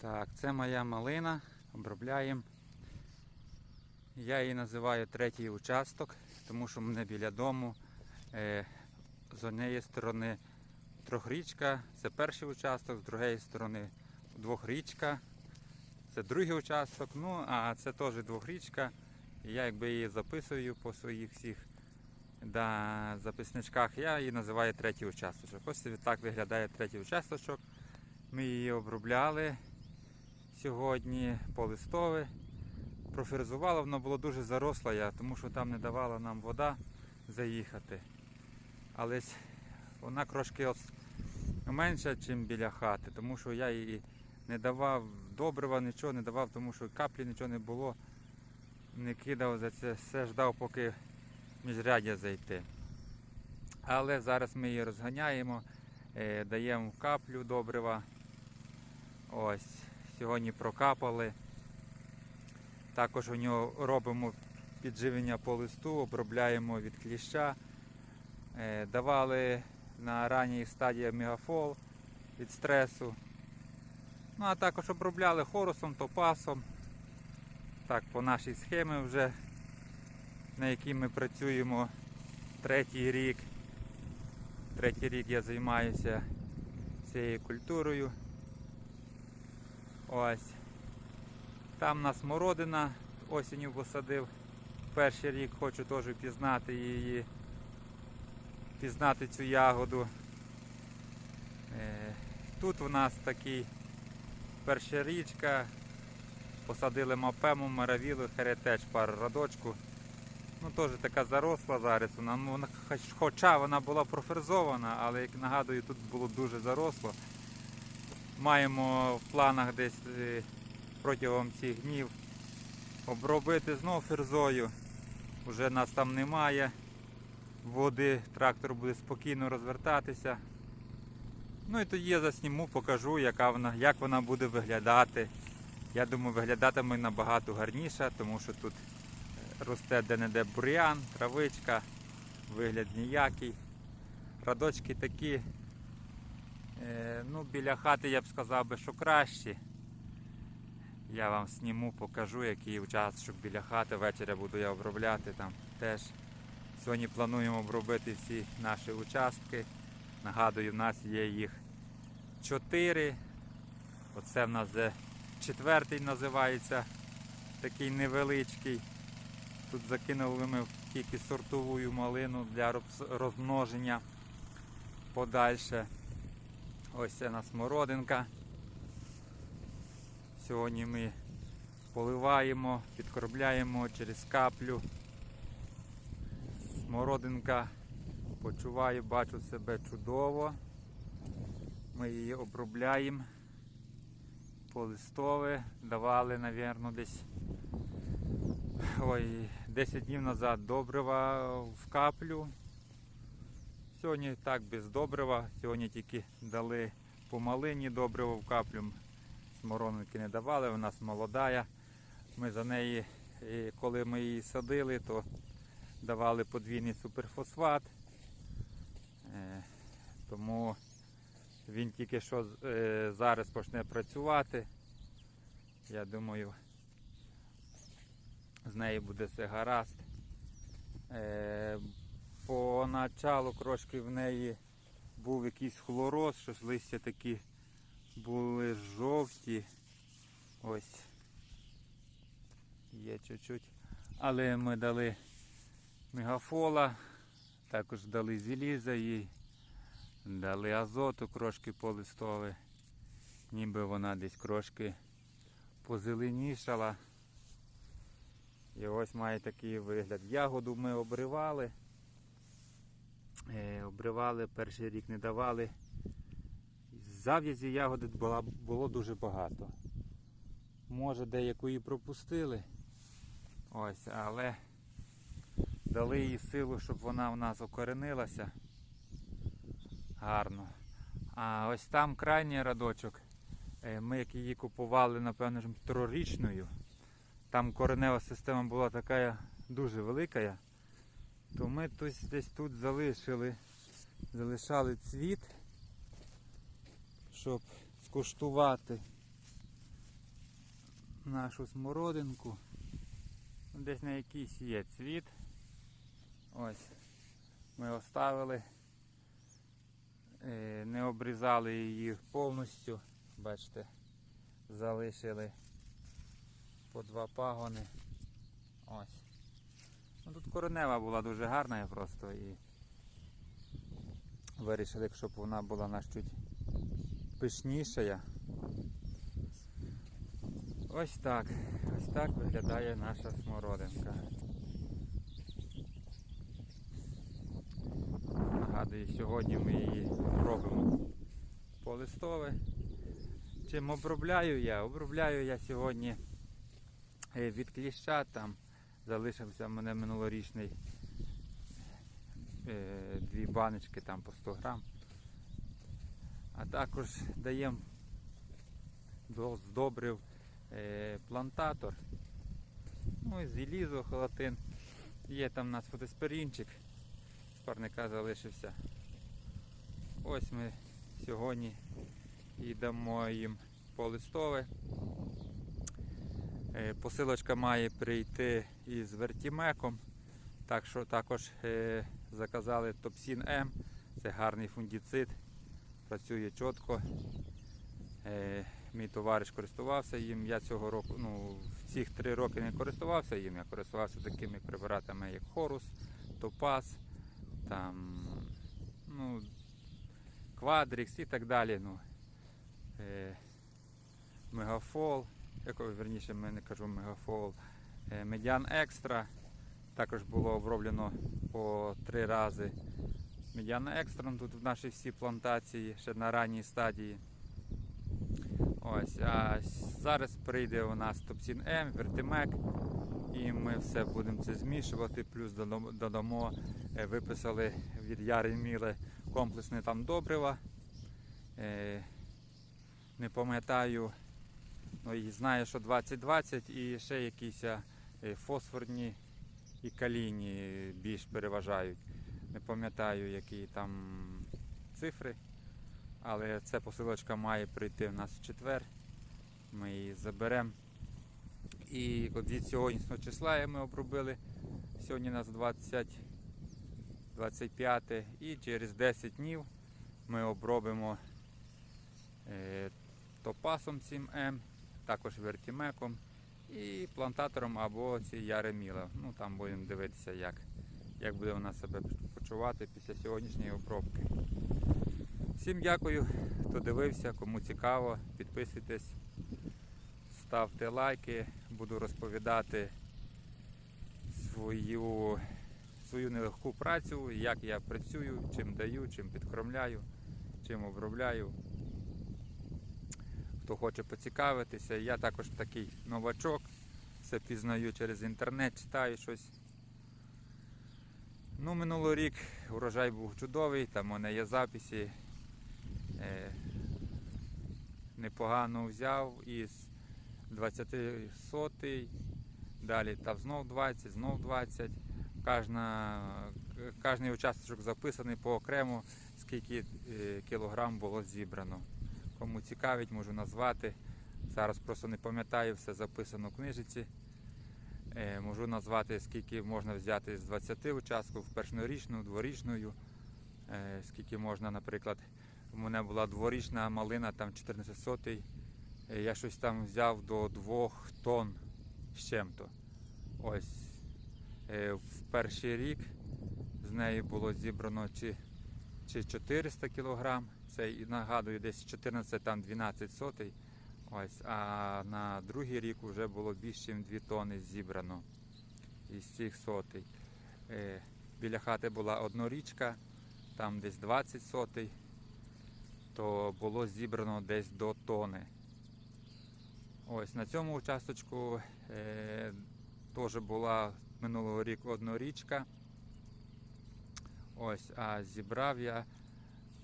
Так, це моя малина. Обробляємо. Я її називаю третій участок, тому що мене біля дому е, з однієї сторони трьохрічка, це перший участок, з другої сторони двохрічка, це другий участок, ну а це теж двохрічка. І я якби її записую по своїх всіх да, записничках, я її називаю третій участочок. Ось так виглядає третій участочок. Ми її обробляли сьогодні по листові. Воно було дуже заросле, тому що там не давала нам вода заїхати. Але вона трошки менша, ніж біля хати, тому що я її не давав добрива, нічого не давав, тому що каплі нічого не було. Не кидав за це, все ждав, поки міжрядя зайти. Але зараз ми її розганяємо, е, даємо каплю добрива. Ось, сьогодні прокапали. Також у нього робимо підживлення по листу, обробляємо від кліща. Е, Давали на ранній стадії мегафол від стресу. Ну а також обробляли хорусом, топасом. Так, по нашій схемі вже, на якій ми працюємо третій рік. Третій рік я займаюся цією культурою. Ось. Там нас смородина осінню посадив. Перший рік хочу теж пізнати її, пізнати цю ягоду. Е, Тут у нас такий перша річка. Посадили мапему, маравілу, херетеч, пару радочку. Ну теж така заросла зараз. Вона, ну, хоча вона була профрезована, але як нагадую, тут було дуже заросло. Маємо в планах десь е, протягом цих днів обробити знов ферзою. Уже нас там немає. Води, трактор буде спокійно розвертатися. Ну і тоді я засніму, покажу, яка вона, як вона буде виглядати. Я думаю, виглядатиме набагато гарніше, тому що тут е, росте де-не-де бур'ян, травичка, вигляд ніякий. Радочки такі, ну, біля хати я б сказав би, що кращі. Я вам сніму, покажу, який участок біля хати. Ввечері буду я обробляти там теж. Сьогодні плануємо обробити всі наші участки. Нагадую, в нас є їх чотири. Оце в нас четвертий називається, такий невеличкий. Тут закинули ми тільки сортову малину для розмноження подальше. Ось це у нас смородинка. Сьогодні ми поливаємо, підкормляємо через каплю. Смородинка почуваю, бачу себе чудово. Ми її обробляємо по листове. Давали, мабуть, десь ой, 10 днів назад добрива в каплю. Сьогодні так без добрива. Сьогодні тільки дали по малині добриво в каплю. Сморонинки не давали, вона молодая. Ми за неї, е, коли ми її садили, то давали подвійний суперфосфат. Е, Тому він тільки що е, зараз почне працювати. Я думаю, з нею буде все гаразд. По началу трошки в неї був якийсь хлороз, що листя такі були жовті. Ось. Є чуть-чуть. Але ми дали мегафола, також дали зеліза їй, дали азоту трошки по листові. Ніби вона десь трошки позеленішала. І ось має такий вигляд. Ягоду ми обривали. Е, обривали, перший рік не давали. Зав'язі ягоди було дуже багато. Може деяку і пропустили. Ось, але дали їй силу, щоб вона в нас окоренилася. Гарно. А ось там крайній радочок. е, Ми як її купували, напевно, трирічною. Там коренева система була така дуже велика. То ми тось десь тут залишили, залишали цвіт, щоб скуштувати. нашу смородинку. Десь на якийсь є цвіт. Ось. Ми оставили. Е, Не обрізали її повністю. Бачите, залишили по два пагони. Ось. Ну, тут коренева була дуже гарна просто і вирішили, щоб вона була наш чуть пишніша. Ось так. Ось так виглядає наша смородинка. Нагадую, сьогодні ми її робимо по листове. Чим обробляю я? Обробляю я сьогодні е, від кліща там залишився в мене минулорічний е, дві баночки там по 100 грам. А також даємо до здобрив е, плантатор. Ну і зелізо, холатин. Є там у нас фотосперінчик з парника залишився. Ось ми сьогодні і їм полистове. Е, Посилочка має прийти із вертімеком. Так що також е, заказали Топсін М. Це гарний фундіцид. Працює чітко. Е, мій товариш користувався їм. Я цього року, ну, в цих три роки не користувався їм. Я користувався такими препаратами, як Хорус, Топаз, там, ну, Квадрікс і так далі. Ну, е, Мегафол, якого верніше ми не кажу Мегафол, Медіан Екстра. Також було оброблено по три рази Медіан Екстра тут в нашій всій плантації, ще на ранній стадії. Ось, а зараз прийде у нас Топсін М, Вертимек, і ми все будемо це змішувати, плюс додамо, е, виписали від Яри Міле комплексне там добрива. Е, не пам'ятаю, ну і знаю, що 2020 і ще якісь е, фосфорні і калійні більш переважають. Не пам'ятаю, які там цифри. Але ця посилочка має прийти в нас в четвер. Ми її заберемо. І от від сьогоднішнього числа ми обробили. Сьогодні у нас 20, 25 і через 10 днів ми обробимо е, топасом цим М, також вертімеком і плантатором або ці яреміла. Ну там будемо дивитися, як, як буде вона себе почувати після сьогоднішньої обробки. Всім дякую, хто дивився, кому цікаво, підписуйтесь, ставте лайки, буду розповідати свою, свою нелегку працю, як я працюю, чим даю, чим підкормляю, чим обробляю. Хто хоче поцікавитися, я також такий новачок, все пізнаю через інтернет, читаю щось. Ну, минулий рік урожай був чудовий, там у мене є записи. Е, непогано взяв із 20 сотий, далі там знов 20, знов 20. Кожна, кожний участок записаний по окремо, скільки е, кілограм було зібрано. Кому цікавить, можу назвати. Зараз просто не пам'ятаю, все записано в книжиці. Е, Можу назвати, скільки можна взяти з 20 участків, першорічну, дворічною, Е, скільки можна, наприклад, у мене була дворічна малина, там 14 сотий. Е, Я щось там взяв до 2 тонн з чим-то. Ось в перший рік з неї було зібрано чи, чи 400 кілограм. Це нагадую, десь 14 там 12 сотий. Ось, а на другий рік вже було більше, ніж 2 тонни зібрано із цих сотей. Е, Біля хати була однорічка, там десь 20 сотий, то було зібрано десь до тони. Ось на цьому участочку е, теж була минулого року однорічка. Ось, а зібрав я,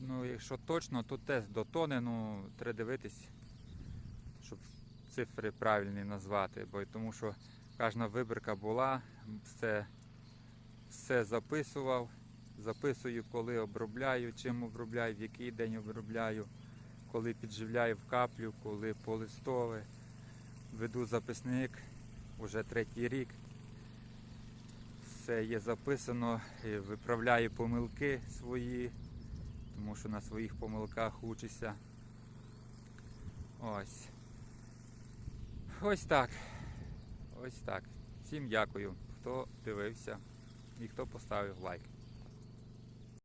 ну якщо точно, то теж до тони, ну треба дивитись, щоб цифри правильні назвати, бо тому що кожна вибірка була, все, все записував, записую, коли обробляю, чим обробляю, в який день обробляю, коли підживляю в каплю, коли полистове. веду записник уже третій рік. Все є записано, виправляю помилки свої, тому що на своїх помилках учишся. Ось. Ось так. Ось так. Всім дякую, хто дивився і хто поставив лайк.